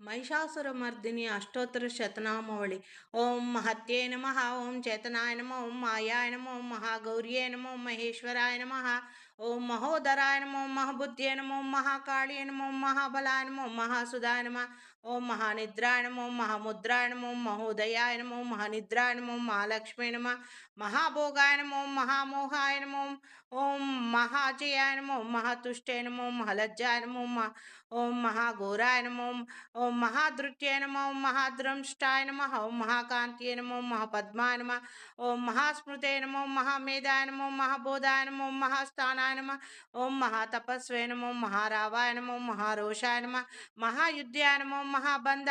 మహిషాసురమర్దిని అష్టోత్తర శతనామావళి ఓం మహత్యే నమ ఓం చేతనాయ నమ ఓం మాయాయ నమ ఓం మహాగౌర్యే నమ ఓం మహేశ్వరాయ నమ ಓಂ ಮಹೋದರಾಯ ನಮೋ ಮಹಾಬುದ್ಧಿಯ ನಮೋ ಮಹಾಕಾಳಿಯ ನಮೋ ಮಹಾಬಲಾಯ ನಮೋ ಮಹಾಸುಧಾಯ ನಮ ಓಂ ಮಹಾನಿದ್ರಾಯ ನಮೋ ಮಹಾಮುದ್ರಾಯ ನಮೋ ಮಹೋದಯಾಯ ನಮೋ ಮಹಾನಿದ್ರಾಯ ನಮೋ ಮಹಾಲಕ್ಷ್ಮೀ ನಮ ಮಹಾಭೋಗಾಯ ನಮೋ ಮಹಾಮೋಹಾಯ ನಮೋ ಓಂ ಮಹಾಜಯಾಯ ನಮೋ ಮಹಾತುಷ್ಟೇ ನಮೋ ಮಹಲಜ್ಜಾಯ ನಮೋ ಮಹ ಓಂ ಮಹಾಘೋರಾಯ ನಮೋ ಓಂ ಮಹಾದೃತ್ಯೇ ನಮೋ ಮಹಾದ್ರಂಷ್ಟಾಯ ನಮಃ ಓಂ ಮಹಾಕಾಂತಿಯೇ ನಮೋ ಮಹಾಪದ್ಮಾಯ ನಮ ಓಂ ಮಹಾಸ್ಮೃತೇ ನಮೋ ಮಹಾಮೇಧಾಯ ನಮೋ ಮಹಾಬೋಧಾಯ ನಮೋ ಮಹಾಸ್ಥಾನಾಯ महावीराय नम। ओं महातपस्वे नम महारावाय नम ओं महारोषाय नम। महायुद्धाय नम महाबंध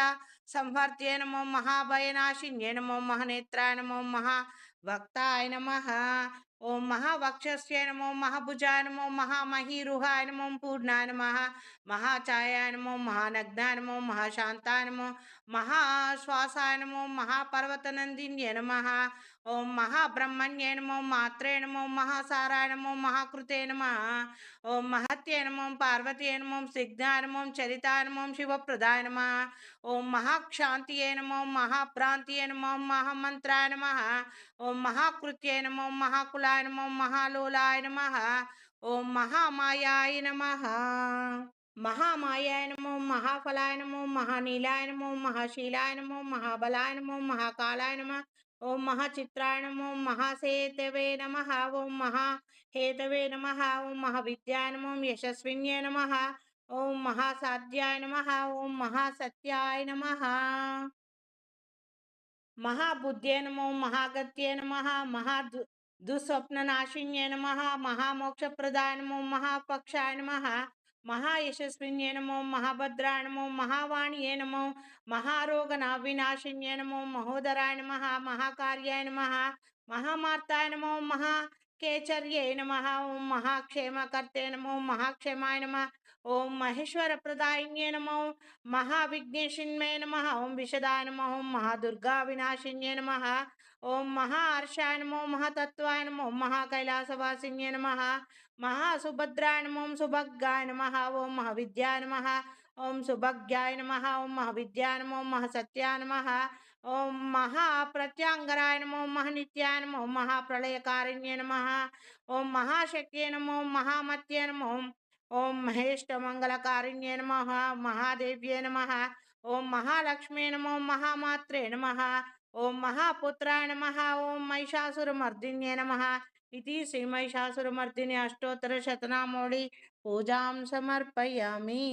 संवर्त्ये नम ओं महाभयनाशिन्ये नम ओं महानेत्राय नम महा भक्ताय नमः। ఓం మహాబంధ సంవర్త్యే నమ ఓం మహాభయనాశిన్యే నమ ఓం మహానేత్రాయ మహావక్షస్య నమో మహాభుజాయ నమో మహామహీరుహాయ నమో పూర్ణాయ నమ మహాఛాయాయ నమో మహానగ్నాయ నమో మహాశాంతాయ నమో మహాశ్వాసాయ నమో మహాపర్వతనందిన్య నమ ఓం మహాబ్రహ్మణ్యే నమో మాత్రే నమో మహాసారాయ నమో మహాకృతే నమ ఓం మహత్యే నమో పార్వతీ నమో సిగ్నాయ నమో చరితాయ నమో శివప్రదాయ నమ ఓం మహాక్షాంతియే నమో మహాభ్రాంతియే నమో మహామంత్రాయ నమ ఓం మహాకృత్యే నమో మహాకుల లోలాయ నమ మహాలోలాయ నమ. ఓం మహామాయాయ నమ. మహామాయాయ నమో మహాఫలాయ నమో మహానీలాయ నమో మహాశీలాయ నమో మహాబలాయ నమో మహాకాలాయ నమ. ఓం మహాచిత్రాయ నమో మహాసేతవే నమ. ఓం మహాహేతవే నమ. ఓం మహావిద్యాయ నమో యశస్విన్యే నమ. ఓం మహాసాధ్యాయ నమ. ఓం మహాసత్యాయ నమ. మహాబుద్ధే నమో మహాగత్యే నమ. दुःस्वप्ननाशिन्ये नमः, महामोक्षप्रदाय नमो महापक्षाय नमः, महायशस्विन्य नमो महाभद्राय नमो महावाण्ये नमो महारोगनाविनाशिन्ये नमो महोदराय नमः, महाकार्याय नमः, महामार्ताय नमो महा नमः ओं महाक्षेमकर्ते नमो महाक्षेमाय नमः। ओम महेश्वर प्रदाय नम ओं नम ओं विशदाय नम ओं महादुर्गा विनाशिन्े नम ओं महार्षाय नमो महातत्वाय नमो महाकैलासवासिन्य नम महासुभद्राय नम ओं सुभग्गाय नम ओं महाविद्याय नम ओं सुभग्याय नम ओं महाविद्याय नमो महासत्याय नम ओं महाप्रत्यांगराय नमो नम ओं महाप्रलयकारिण्य नम ओं महाशक्य नमो महामत्य नमो ఓం మహేష్టమంగళకారిణ్య నమ మహాదేవ్యే నమ ఓం మహాలక్ష్మీ నమో మహామాత్రే నమ ఓం మహాపుత్రాయ నమ ఓం మహిషాసురమర్దిన్యే నమ. ఇది శ్రీమహిషాసురమర్దిని అష్టోత్తర శతనామౌళి పూజాం సమర్పయామి.